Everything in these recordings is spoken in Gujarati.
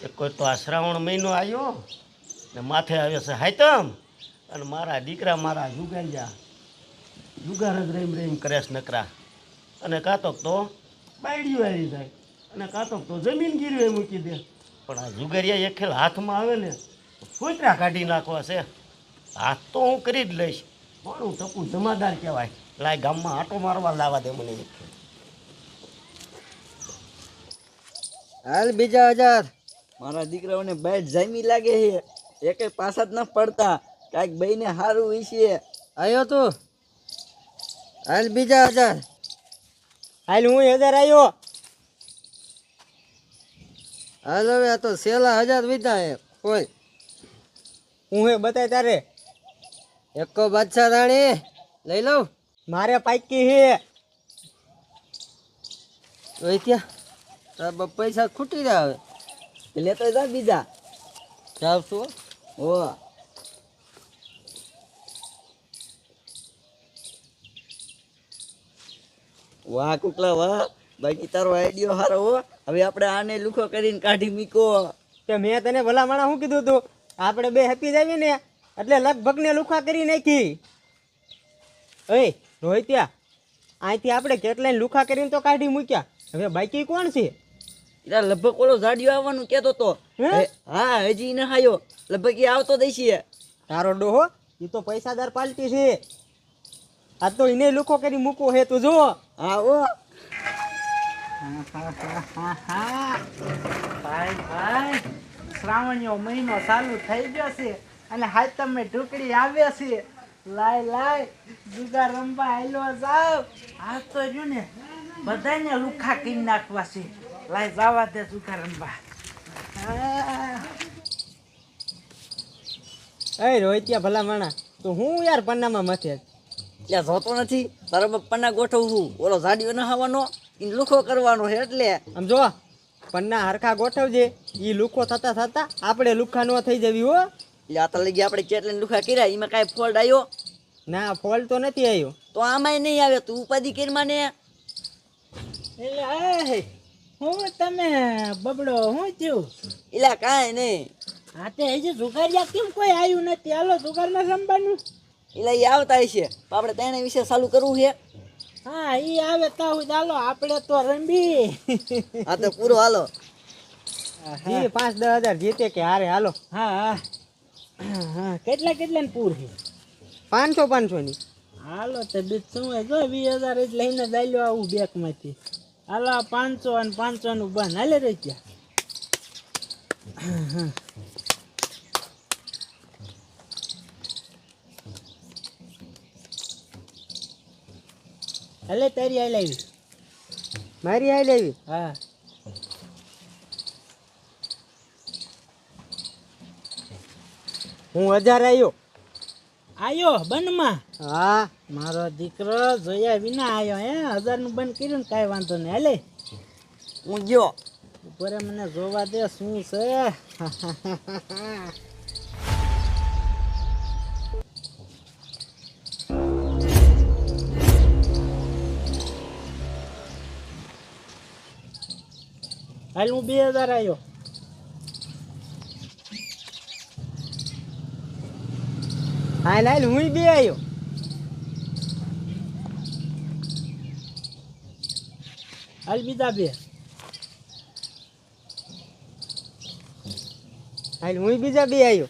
કે કોઈ તો આ શ્રાવણ મહિનો આવ્યો ને માથે આવ્યો છે હાયતમ અને મારા દીકરા મારા જુગારિયા જુગાર જ રેમ રેમ કરે છે નકરા. અને કાતોક તો બાયડીઓ આવી જાય. અને કાતોક તો જમીન ગીરવે મૂકી દે. પણ આ જુગારિયા એક હાથમાં આવે ને તો કાઢી નાખવા છે. હાથ તો હું કરી જ લઈશ. પણ હું ટપુ જમાદાર કહેવાય. લાય ગામમાં આટો મારવા લાવવા દે મને એક. હાલ બીજા હજાર. મારા દીકરાઓને બે જામી લાગે છે. એકે પાછા જ ન પડતા. કાંઈક બઈને સારું વિશે આવ્યો તું. હાલ બીજા હજાર. હાલ હું હજાર આવ્યો હાલ હવે આ તો સેલા હજાર વિધા હે કોઈ હું હે બતાય તારે? એકો બાદશાહ રાણી. લઈ લઉં. મારે પાકી હે ત્યાં. તાર પૈસા ખૂટી રહ્યા હવે. લેતો જા બીજા. જાવ છું ઓ વાહ કુકલા વાહ. બાકી તારો આઈડિયો સારો હો. હવે આપણે આને લુખો કરીને કાઢી મૂકો. કે મેં તને ભલામણા શું કીધું તું? આપણે બે હેપી જાવી ને એટલે લગભગ ને લુખા કરી નાખી. ઓય રોહિત્યા અહીંથી આપણે કેટલાય લુખા કરીને તો કાઢી મૂક્યા. હવે બાકી કોણ છે? એલા લગભગ ઓલો ઝાડિયો આવવાનું કેતો તો. હે? હજી ન હાયો લગભગ એ આવતો દઈશીએ તારો ડોહો એ તો પૈસાદાર પાલટી છે. આ તો એને લુખો કરી મૂકો હે તું જો હા ઓ. ભાઈ ભાઈ શ્રાવણીયો મહિનો ચાલુ થઈ ગયો છે અને હા તમે ઢુકડી આવ્યા છે. લાય લાય જુગાર રમવા આયલો જાવ. આ તો જો ને બધાને લુખા કરી નાખવા છે. લાય જવા દે જુગાર રમવા એ રોહિત્યા ભલા માણા તો હું યાર પન્નામાં મથે? એટલે જોતો નથી. તારા પન્ના ગોઠવું છું. ઓલો ઝાડીઓ નહાવાનો એને લુખો કરવાનો છે એટલે. આમ જો પન્ના હરખા ગોઠવજે. ઈ લુખો થતા થતા આપણે લુખા ન થઈ જવી હો. એટલે આ તો લગી આપણે કેટલે લુખા કર્યા એમાં કાંઈ ફોલ્ટ આવ્યો ના ફોલ્ડ તો નથી આવ્યો તો આમાંય નહીં આવે તું ઉપાધિ કરી માને એટલે એ હું તમે બબડો હું થયું? એલા કાંઈ નહીં હા તે હજી જુગારિયા કેમ કોઈ આવ્યું નથી? હાલો જુગારમાં સંભાળનું એટલે એ આવતા હશે તો આપણે તેને વિશે ચાલુ કરવું છે? હા એ આવે તો ચાલો આપણે તો રમી. હા તો પૂરો હાલો. જી પાંચ દસ હજાર જીતે કે હારે હાલો. હા હા. હા કેટલા કેટલા ને પૂર છે? પાંચસો પાંચસો ની હાલો તો બીજ શું જો વીસ હજાર જ લઈને દાલ્યો આવું બેંકમાંથી. હાલો પાંચસો અને પાંચસો નું બંધ. હાલે રહી ગયા હાલે તારી હાલ આવી. મારી હાઈ લેવી હા. હું હજાર આવ્યો આવ્યો બનમાં હા. મારો દીકરો જોયા વિના આવ્યો હે. હજારનું બંધ કર્યું ને કાંઈ વાંધો નહીં. હાલે. હું ગયો. ઉપરે મને જોવા દે શું છે. હાલ હું બે હજાર આવ્યો હાલ હાલ હું બે આવ્યો હાલ બીજા બે હાલ હું બીજા બે આવ્યો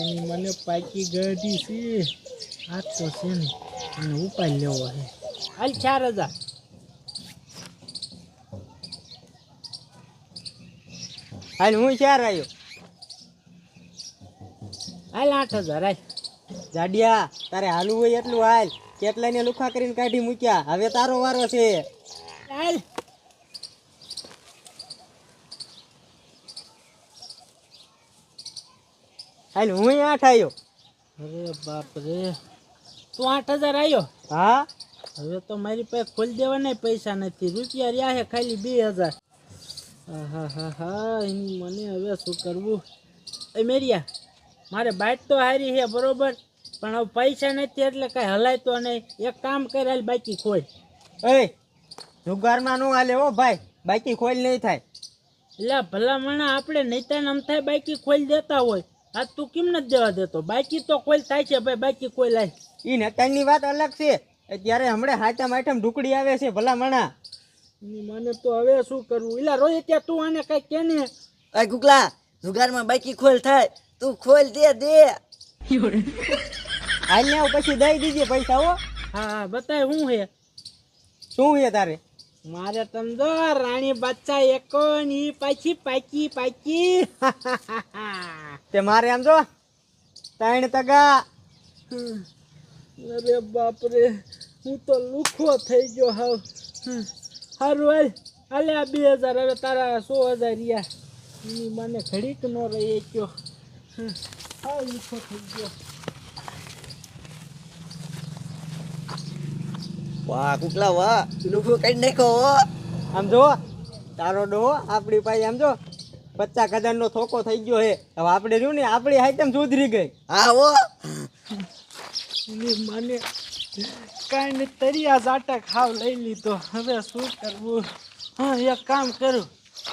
એની મને પાકી ગાડી છે. આ તો છે ને એને ઉપાય લેવો છે. હાલ ચાર હજાર. હાલ હું ચાર આવ્યો હાલ આઠ હજાર હાલ. જાડિયા તારે હાલવું હોય એટલું હાલ. કેટલાય ને લુખા કરીને કાઢી મૂક્યા? હવે તારો વારો છે. હાલ. હાલ હું આઠ આવ્યો અરે બાપ રે તું આઠ હજાર આવ્યો હા? હવે તો મારી પાસે ખોલી દેવાના પૈસા નથી. રૂપિયા રહ્યા છે ખાલી બે હજાર. હા હા હા એની મને હવે શું કરવું? એ મેરિયા મારે બાઇટ તો હારી છે બરોબર? પણ હવે પૈસા નથી એટલે કાંઈ હલાયતો નહીં. એક કામ કરે બાકી ખોલ. એ જુગારમાં નું હાલે હો ભાઈ. બાકી ખોલ નહીં થાય. એટલે ભલામણા આપણે નહીતા આમ થાય બાઈકી ખોલી દેતા હોય. આ તું કેમ નથી દેવા દેતો? બાકી તો ખોલ થાય છે ભાઈ બાકી કોઈ લાય એ નેતાની વાત અલગ છે. ત્યારે હમણાં હાચમ આઈટમ ઢુકડી આવે છે ભલા મણા મને તો હવે શું કરવું? એલા રોહિત ત્યાં તું આને કઈ કે ને આ કુકલા જુગારમાં બાકી ખોલ થાય. તું ખોલ દે દે. હાલ ને પછી દઈ દીજે પૈસા હો. હા હા બતાય શું હે? શું છે તારે? મારે તમ જો રાણી બચ્ચા એકો ને ઈ પાછી પાકી પાકી. તે મારે આમ જો ત્રણ તગા. અરે બાપ રે હું તો લુખો થઈ ગયો હાવ સારું હાલ. હાલે આ બે હજાર હવે તારા સો હજાર એની મને ઘડીક નો રહી ગયો હા લુખો થઈ ગયો. વાહ કુકલા વાહ. લુખું કઈ નાખો હો. આમ જો તારો ડો આપણી પાસે આમ જો પચાસ હજાર નો થોકો થઈ ગયો હે હવે આપણે રહ્યું ને આપણી આઈટમ સુધરી ગઈ. હા ઓ મને કાંઈ ને તરિયા જાટા ખાવ લઈ લીધો. હવે શું કરવું? હા એક કામ કરું.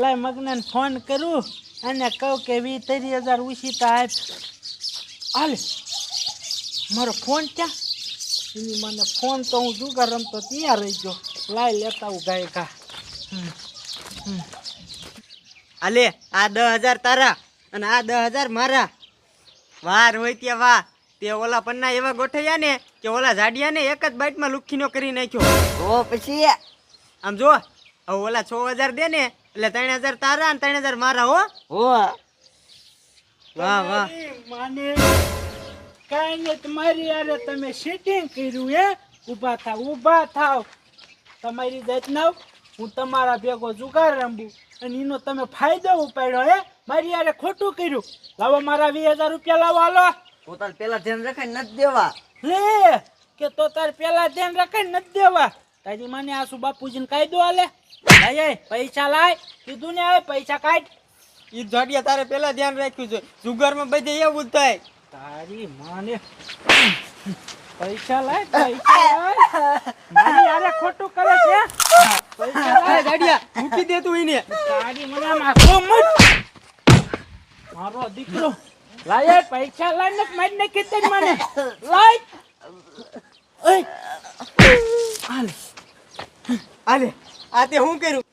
લાય મગનાને ફોન કરું અને કહું કે વી તરી હજાર ઉછીતા આપ. હાલ. મારો ફોન ક્યાં? એની મને ફોન તો હું જુગાર રમતો ત્યાં રહી ગયો. લાય લેતા હું ગાય કા આલે આ દસ હજાર તારા અને આ દસ હજાર મારા. વાર હોય ત્યાં વાહ તે ઓલા પન્ના એવા ગોઠવ્યા ને કે ઓલા ઝાડિયા ને એક જ બાઇટમાં લુખીનો કરી નાખ્યો. ઓ પછી આમ જો હવે ઓલા છ હજાર દે ને એટલે ત્રણ હજાર તારા અને ત્રણ હજાર મારા હો. હો વાહ વાહ. માને. કાંઈ નહીં તમારી યારે તમે સેટિંગ કર્યું હે. ઊભા થાવ ઊભા થાવ. તમારી જાતના હું તમારા ભેગો જુગાર રમું. અને એનો તમે ફાયદો ઉપાડ્યો હે. મારી યારે ખોટું કર્યું. લાવો મારા વીસ હજાર રૂપિયા લાવો હાલો. પોતાને પેલા ધ્યાન રખાય નથી દેવા. લે કે તો તાર પેલા ધ્યાન રખાય નથી દેવા. તારી મને આસુ બાપુજીને કાયદો હાલે. લાય પૈસા લાય. કીધું ને હવે પૈસા કાઢ. એ જડિયા તારે પેલા ધ્યાન રાખ્યું છે. જુગારમાં બધે એવું જ થાય. તારી માને પૈસા લાય પૈસા લાય. મારી આરે ખોટું કરે છે. પૈસા લાય. ઝાડિયા મૂકી દે તું એને. તારી મને માખો મત મારો દીકરો લાય પૈસા લાય ને મારી ને દે મને. લાય. ઓય. હાલ આલે. આ તે હું કર્યું?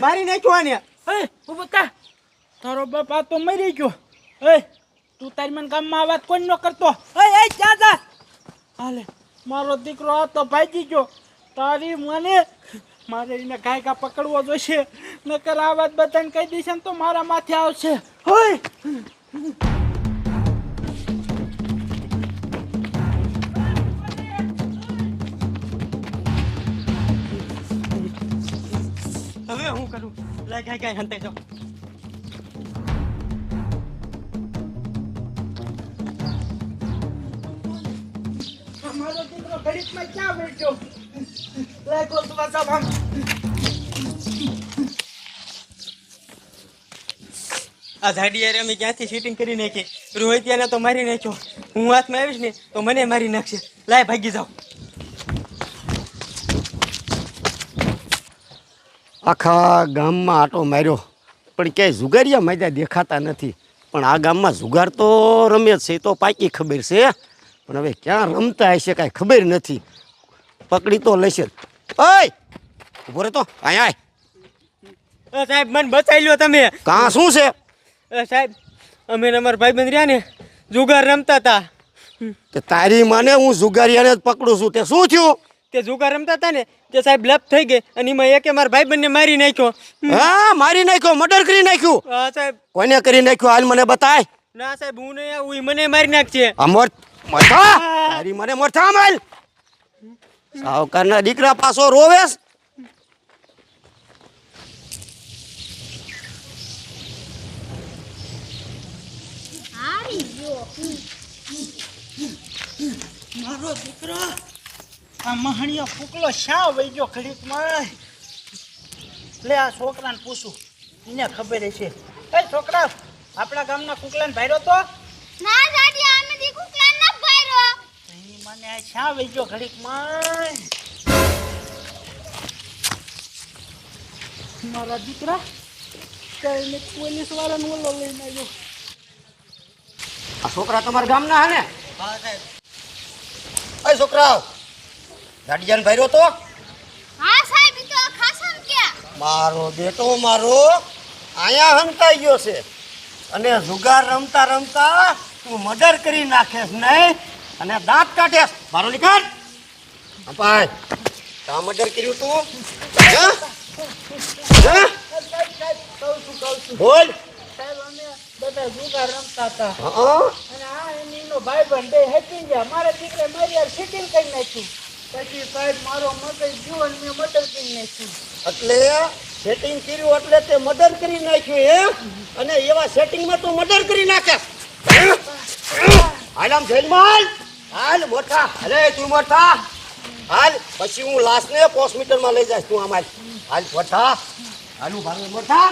મારી નાખ્યો આને. એ ઊભો થા. તારો બાપા તો મરી ગયો. એ તું તારી મને ગામમાં વાત કોઈ ન કરતો? એ એ જા જા? હાલે, મારો દીકરો હતો, ભાગી ગયો. તારી મને, મારે એને ગાયકા પકડવો જોઈશે. નકર આ વાત બધાને કહી દઈશ તો મારા માથે આવશે. હોય! હવે હું કરું? લાય, ગાય ગાય હંતે જાઓ. ઘડીકમાં ક્યાં બેઠો? લાય ગોલ તું પાછા ભાગ આ ઝાડી યાર અમે ક્યાંથી શૂટિંગ કરી નાખી? રોહિતિયાને તો મારી નાખ્યો. હું હાથમાં આવીશ ને તો મને મારી નાખશે. લાય ભાગી જાઓ. આખા ગામમાં આટો માર્યો. પણ ક્યાંય જુગારિયા મજા દેખાતા નથી. પણ આ ગામમાં જુગાર તો રમે જ છે તો પાકી ખબર છે પણ હવે ક્યાં રમતા હશે કાંઈ ખબર નથી. પકડી તો લેશે. ઓય! ઊભો રે તો અહીંયા આય સાહેબ મને બચાવી લ્યો તમે. કાં શું છે? સાહેબ અમે અમારા ભાઈબંધ રહ્યા ને જુગાર રમતા હતા. તે તારી માને હું જુગારિયાને જ પકડું છું. તે શું થયું? તે જુગાર રમતા હતા ને તે સાહેબ લપ થઈ ગઈ અને એમાં એકે મારા ભાઈબંધને મારી નાખ્યો. હા મારી નાખ્યો મર્ડર કરી નાખ્યું. હા સાહેબ. કોને કરી નાખ્યું? હાલ મને બતાય. ના સાહેબ હું નહીં આવું મને મારી નાખશે આ મોર મોરથા તારી મને મોરથા માલ સાવકારના દીકરા પાછો રોવેશ. મારો દીકરો આ મહાણીયો ફૂકલો શા વહી ગયો ઘડીકમાં? લે આ છોકરાને પૂછું. એને ખબર છે એ છોકરા આપણા ગામના કુકલાને ભાઈરો તો? ના દાદી અમે દી કુકલા ન ભાઈરો એની મને આ શા વેચો ઘડીકમાં મારા દીકરા કરીને પોલીસ વાળાને લો લઈને આવ્યો. આ છોકરા તમારા ગામના હે ને? અય છોકરા ગાડીયાન ભર્યો તો? હા સાહેબ ઈ તો ખાસમ ક્યાં? મારો બેટો મારો આયા હંતાઈ ગયો છે. અને જુગાર રમતા રમતા તું મર્ડર કરી નાખેસ નહીં. અને દાંત કાઢ્યા મારો નિકાલ અપાય. કામ મર્ડર કર્યું તું? બોલ બધા જુગાર રમતા હતા અને આ એનો ભાઈ બંધ ગયા મારા દીકરે મારી યાર સિટિંગ કરી નાખ્યું પછી સાહેબ મારો મગજ જીવન મેં મર્ડર કરી નાખ્યું એટલે સેટિંગ કર્યું એટલે તે મર્ડર કરી નાખ્યું એમ અને એવા સેટિંગમાં તું મર્ડર કરી નાખે. હાલ આમ જેલમાં હાલ મોટા, અરે તું મોટા. હાલ, પછી હું લાશને મીટરમાં લઈ જઈશ તું અમારી. હાલ મોટા, હાલું ભારે મોટા.